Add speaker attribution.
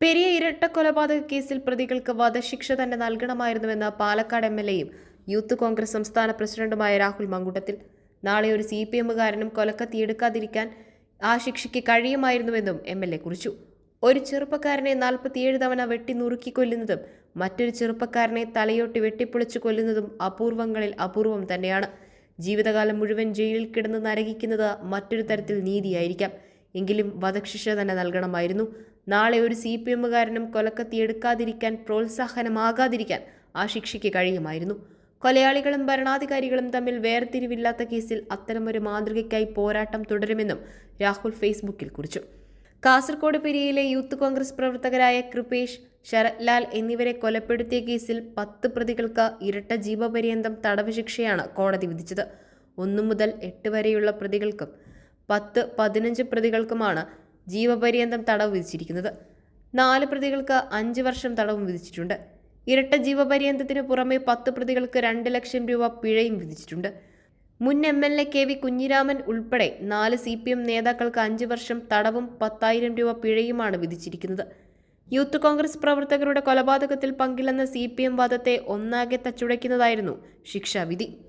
Speaker 1: പെരിയ ഇരട്ട കൊലപാതക കേസിൽ പ്രതികൾക്ക് വധശിക്ഷ തന്നെ നൽകണമായിരുന്നുവെന്ന് പാലക്കാട് എം എൽ എയും യൂത്ത് കോൺഗ്രസ് സംസ്ഥാന പ്രസിഡന്റുമായ രാഹുൽ മങ്കുട്ടത്തിൽ. നാളെ ഒരു സി പി എമ്മുകാരനും കൊലക്കത്തിയെടുക്കാതിരിക്കാൻ ആ ശിക്ഷയ്ക്ക് കഴിയുമായിരുന്നുവെന്നും എം എൽ എ കുറിച്ചു. ഒരു ചെറുപ്പക്കാരനെ നാൽപ്പത്തിയേഴ് തവണ വെട്ടി നുറുക്കി കൊല്ലുന്നതും മറ്റൊരു ചെറുപ്പക്കാരനെ തലയോട്ടി വെട്ടിപ്പൊളിച്ചു കൊല്ലുന്നതും അപൂർവങ്ങളിൽ അപൂർവം തന്നെയാണ്. ജീവിതകാലം മുഴുവൻ ജയിലിൽ കിടന്ന് നരകിക്കുന്നത് മറ്റൊരു തരത്തിൽ നീതിയായിരിക്കാം. എങ്കിലും വധശിക്ഷ തന്നെ നൽകണമായിരുന്നു. നാളെ ഒരു സി പി എമ്മുകാരനും കൊലക്കത്തി എടുക്കാതിരിക്കാൻ പ്രോത്സാഹനമാകാതിരിക്കാൻ ആ ശിക്ഷയ്ക്ക് കഴിയുമായിരുന്നു. കൊലയാളികളും ഭരണാധികാരികളും തമ്മിൽ വേർതിരിവില്ലാത്ത കേസിൽ അത്തരമൊരു മാതൃകയ്ക്കായി പോരാട്ടം തുടരുമെന്നും രാഹുൽ ഫേസ്ബുക്കിൽ കുറിച്ചു. കാസർഗോഡ് പിരിയിലെ യൂത്ത് കോൺഗ്രസ് പ്രവർത്തകരായ കൃപേഷ് ശരത് ലാൽ എന്നിവരെ കൊലപ്പെടുത്തിയ കേസിൽ പത്ത് പ്രതികൾക്ക് ഇരട്ട ജീവപര്യന്തം തടവ് ശിക്ഷയാണ് കോടതി വിധിച്ചത്. ഒന്നു മുതൽ എട്ട് വരെയുള്ള പ്രതികൾക്കും പത്ത് പതിനഞ്ച് പ്രതികൾക്കുമാണ് ജീവപര്യന്തം തടവ് വിധിച്ചിരിക്കുന്നത്. നാല് പ്രതികൾക്ക് അഞ്ച് വർഷം തടവും വിധിച്ചിട്ടുണ്ട്. ഇരട്ട ജീവപര്യന്തത്തിന് പുറമെ പത്ത് പ്രതികൾക്ക് രണ്ട് ലക്ഷം രൂപ പിഴയും വിധിച്ചിട്ടുണ്ട്. മുൻ M L A K V Kunhiraman ഉൾപ്പെടെ നാല് സി പി എം നേതാക്കൾക്ക് അഞ്ച് വർഷം തടവും പത്തായിരം രൂപ പിഴയുമാണ് വിധിച്ചിരിക്കുന്നത്. യൂത്ത് കോൺഗ്രസ് പ്രവർത്തകരുടെ കൊലപാതകത്തിൽ പങ്കില്ലെന്ന സി പി എം വാദത്തെ ഒന്നാകെ തച്ചുടയ്ക്കുന്നതായിരുന്നു ശിക്ഷാവിധി.